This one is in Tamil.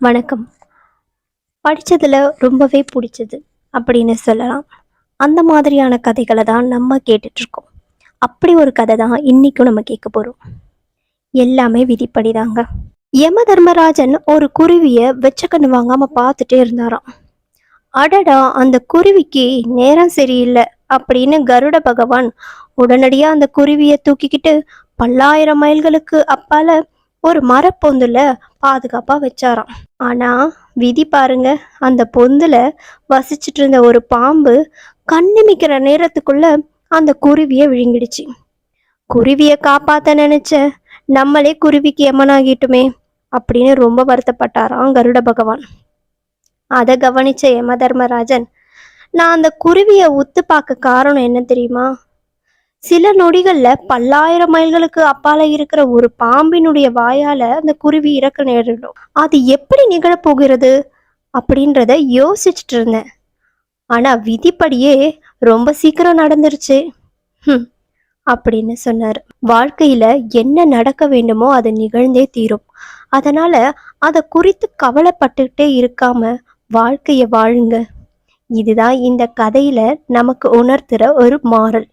வணக்கம். படித்ததில் ரொம்பவே பிடிச்சது அப்படின்னு சொல்லலாம். அந்த மாதிரியான கதைகளை தான் நம்ம கேட்டுட்ருக்கோம் அப்படி ஒரு கதை தான் இன்றைக்கும் நம்ம கேட்க போகிறோம் எல்லாமே விதிப்படி தாங்க யம தர்மராஜன் ஒரு குருவியை வெச்ச கண்ணு வாங்காமல் பார்த்துட்டே இருந்தாராம். அடடா அந்த குருவிக்கு நேரம் சரியில்லை அப்படின்னு கருட பகவான் உடனடியாக அந்த குருவியை தூக்கிக்கிட்டு பல்லாயிரம் மைல்களுக்கு அப்பால ஒரு மரப்பொந்துல பாதுகாப்பா வச்சாராம். ஆனா விதி பாருங்க அந்த பொந்துல வசிச்சிட்டு இருந்த ஒரு பாம்பு கண்ணிமிக்கிற நேரத்துக்குள்ள அந்த குருவியை விழுங்கிடுச்சு. குருவியை காப்பாத்த நினைச்ச நம்மளே குருவிக்கு எமனாகிட்டுமே அப்படின்னு ரொம்ப வருத்தப்பட்டாராம் கருட பகவான். அதை கவனிச்ச யம தர்மராஜன் நான் அந்த குருவியை உத்து பார்க்க காரணம் என்ன தெரியுமா? சில நொடிகள்ல பல்லாயிரம் மைல்களுக்கு அப்பால இருக்கிற ஒரு பாம்பினுடைய வாயால அந்த குருவி இறக்க நேரிடும். அது எப்படி நிகழப்போகிறது அப்படின்றத யோசிச்சுட்டு இருந்தேன். ஆனா விதிப்படியே ரொம்ப சீக்கிரம் நடந்துருச்சு. ஹம், அப்படின்னு சொன்னார். வாழ்க்கையில என்ன நடக்க வேண்டுமோ அது நிகழ்ந்தே தீரும். அதனால அதை குறித்து கவலைப்பட்டுக்கிட்டே இருக்காம வாழ்க்கைய வாழுங்க. இதுதான் இந்த கதையில நமக்கு உணர்த்துற ஒரு மாறல்.